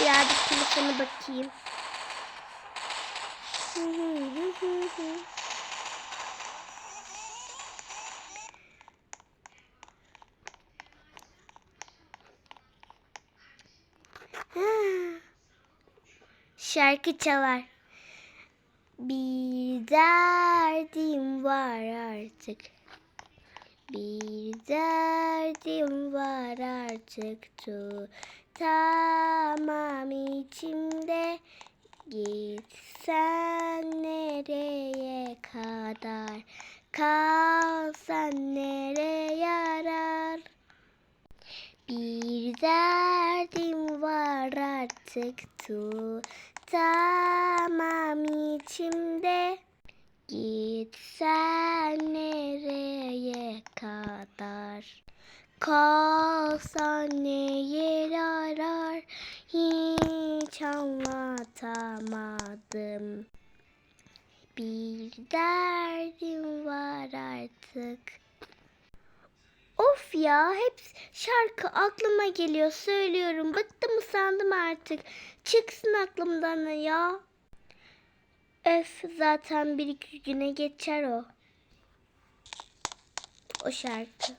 Birazcık telefona bakayım. Şarkı çalar. Bir derdim var artık. Bir derdim var artık tutamam içimde. Gitsen nereye kadar, kalsan nereye yarar? Bir derdim var artık tutamam içimde. Gitsen nereye kadar? Kalsan neye yarar? Hiç anlatamadım. Bir derdim var artık. Of ya hep şarkı aklıma geliyor söylüyorum. Bıktım sandım artık. Çıksın aklımdan ya. Öf zaten bir iki güne geçer o. O şarkı.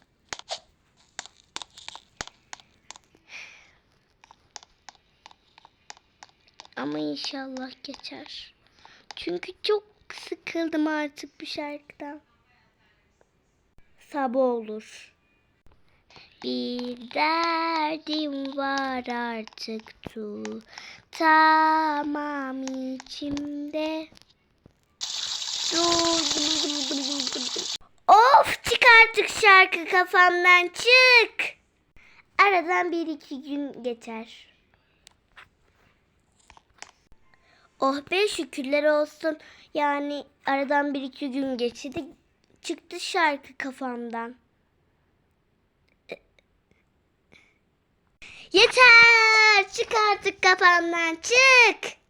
Ama inşallah geçer. Çünkü çok sıkıldım artık bu şarkıdan. Sabah olur. Bir derdim var artık tutamam içimde. Of çık artık şarkı kafamdan çık. Aradan bir iki gün geçer. Oh be şükürler olsun. Yani aradan bir iki gün geçti. Çıktı şarkı kafamdan. Yeter! Çık artık kafamdan çık!